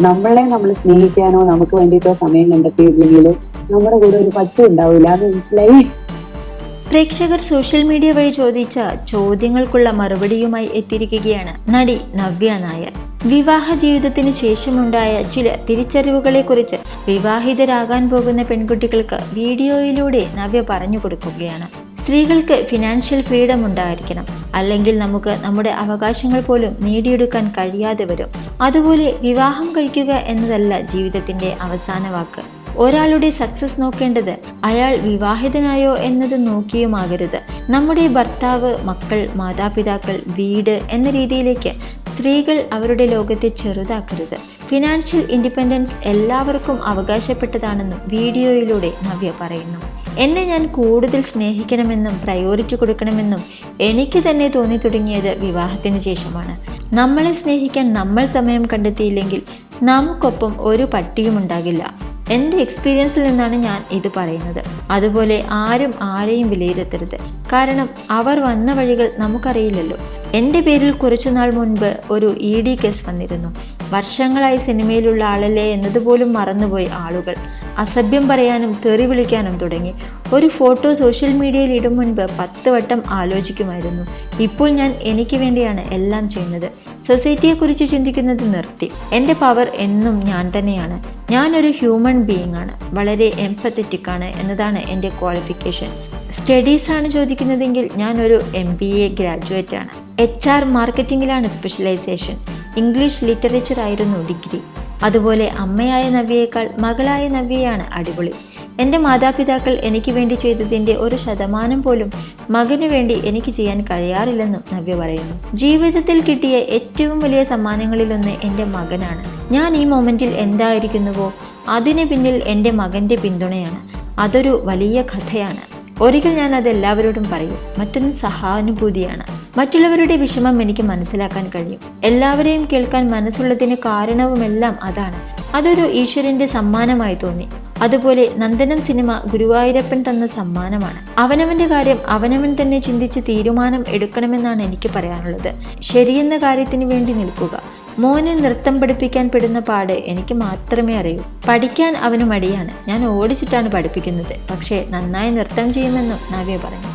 നമ്മളെ നമ്മൾ സ്നേഹിക്കാനോ നമുക്ക് വേണ്ടിയിട്ടോ സമയം കണ്ടെത്തിയില്ലെങ്കിൽ നമ്മുടെ കൂടെ ഒരു പച്ച ഉണ്ടാവില്ല അത് മനസ്സിലായി. പ്രേക്ഷകർ സോഷ്യൽ മീഡിയ വഴി ചോദിച്ച ചോദ്യങ്ങൾക്കുള്ള മറുപടിയുമായി എത്തിയിരിക്കുകയാണ് നടി നവ്യ നായർ. വിവാഹ ജീവിതത്തിന് ശേഷമുണ്ടായ ചില തിരിച്ചറിവുകളെക്കുറിച്ച് വിവാഹിതരാകാൻ പോകുന്ന പെൺകുട്ടികൾക്ക് വീഡിയോയിലൂടെ നവ്യ പറഞ്ഞു കൊടുക്കുകയാണ്. സ്ത്രീകൾക്ക് ഫിനാൻഷ്യൽ ഫ്രീഡം ഉണ്ടായിരിക്കണം. അല്ലെങ്കിൽ നമുക്ക് നമ്മുടെ അവകാശങ്ങൾ പോലും നേടിയെടുക്കാൻ കഴിയാതെ വരും. അതുപോലെ വിവാഹം കഴിക്കുക എന്നതല്ല ജീവിതത്തിന്റെ അവസാന വാക്ക്. ഒരാളുടെ സക്സസ് നോക്കേണ്ടത് അയാൾ വിവാഹിതനായോ എന്നത് നോക്കിയുമാകരുത്. നമ്മുടെ ഭർത്താവ് മക്കൾ മാതാപിതാക്കൾ വീട് എന്ന രീതിയിലേക്ക് സ്ത്രീകൾ അവരുടെ ലോകത്തെ ചെറുതാക്കരുത്. ഫിനാൻഷ്യൽ ഇൻഡിപെൻഡൻസ് എല്ലാവർക്കും അവകാശപ്പെട്ടതാണെന്നും വീഡിയോയിലൂടെ നവ്യ പറയുന്നു. എന്നെ ഞാൻ കൂടുതൽ സ്നേഹിക്കണമെന്നും പ്രയോറിറ്റി കൊടുക്കണമെന്നും എനിക്ക് തന്നെ തോന്നി തുടങ്ങിയത് വിവാഹത്തിന് ശേഷമാണ്. നമ്മളെ സ്നേഹിക്കാൻ നമ്മൾ സമയം കണ്ടെത്തിയില്ലെങ്കിൽ നമുക്കൊപ്പം ഒരു പട്ടിയും ഉണ്ടാകില്ല. എന്റെ എക്സ്പീരിയൻസിൽ നിന്നാണ് ഞാൻ ഇത് പറയുന്നത്. അതുപോലെ ആരും ആരെയും വിലയിരുത്തരുത്. കാരണം അവർ വന്ന വഴികൾ നമുക്കറിയില്ലല്ലോ. എന്റെ പേരിൽ കുറച്ചുനാൾ മുൻപ് ഒരു ഇ ഡി കേസ് വന്നിരുന്നു. വർഷങ്ങളായി സിനിമയിലുള്ള ആളല്ലേ എന്നതുപോലും മറന്നുപോയി ആളുകൾ. അസഭ്യം പറയാനും തെറി വിളിക്കാനും തുടങ്ങി. ഒരു ഫോട്ടോ സോഷ്യൽ മീഡിയയിൽ ഇടും മുൻപ് പത്ത് വട്ടം ആലോചിക്കുമായിരുന്നു. ഇപ്പോൾ ഞാൻ എനിക്ക് വേണ്ടിയാണ് എല്ലാം ചെയ്യുന്നത്. സൊസൈറ്റിയെക്കുറിച്ച് ചിന്തിക്കുന്നത് നിർത്തി. എന്റെ പവർ എന്നും ഞാൻ തന്നെയാണ്. ഞാനൊരു ഹ്യൂമൻ ബീയിങ് ആണ്. വളരെ എംപത്തറ്റിക് ആണ് എന്നതാണ് എന്റെ ക്വാളിഫിക്കേഷൻ സ്റ്റഡീസ് ആണ് ചോദിക്കുന്നതെങ്കിൽ ഞാനൊരു എം ബി എ ഗ്രാജുവേറ്റ് ആണ്. എച്ച് ആർ മാർക്കറ്റിംഗിലാണ് സ്പെഷ്യലൈസേഷൻ ഇംഗ്ലീഷ് ലിറ്ററേച്ചർ ആയിരുന്നു ഡിഗ്രി. അതുപോലെ അമ്മയായ നവ്യയേക്കാൾ മകളായ നവ്യയാണ് അടിപൊളി. എന്റെ മാതാപിതാക്കൾ എനിക്ക് വേണ്ടി ചെയ്തതിന്റെ ഒരു ശതമാനം പോലും മകന് വേണ്ടി എനിക്ക് ചെയ്യാൻ കഴിയാറില്ലെന്നും നവ്യ പറയുന്നു. ജീവിതത്തിൽ കിട്ടിയ ഏറ്റവും വലിയ സമ്മാനങ്ങളിലൊന്ന് എന്റെ മകനാണ്. ഞാൻ ഈ മൊമെന്റിൽ എന്തായിരിക്കുന്നുവോ? അതിന് പിന്നിൽ എന്റെ മകന്റെ പിന്തുണയാണ്. അതൊരു വലിയ കഥയാണ്. ഒരിക്കൽ ഞാൻ അത് എല്ലാവരോടും പറയും മറ്റൊന്ന് സഹാനുഭൂതിയാണ്. മറ്റുള്ളവരുടെ വിഷമം എനിക്ക് മനസ്സിലാക്കാൻ കഴിയും. എല്ലാവരെയും കേൾക്കാൻ മനസ്സുള്ളതിന് കാരണവുമെല്ലാം അതാണ്. അതൊരു ഈശ്വരന്റെ സമ്മാനമായി തോന്നി. അതുപോലെ നന്ദനം സിനിമ ഗുരുവായൂരപ്പൻ തന്ന സമ്മാനമാണ്. അവനവന്റെ കാര്യം അവനവൻ തന്നെ ചിന്തിച്ച് തീരുമാനം എടുക്കണമെന്നാണ് എനിക്ക് പറയാനുള്ളത്. ശരിയെന്ന കാര്യത്തിന് വേണ്ടി നിൽക്കുക. മോനെ നൃത്തം പഠിപ്പിക്കാൻ പെടുന്ന പാട് എനിക്ക് മാത്രമേ അറിയൂ. പഠിക്കാൻ അവന് മടിയാണ്. ഞാൻ ഓടിച്ചിട്ടാണ് പഠിപ്പിക്കുന്നത്. പക്ഷേ നന്നായി നൃത്തം ചെയ്യുമെന്നും നവ്യ പറഞ്ഞു.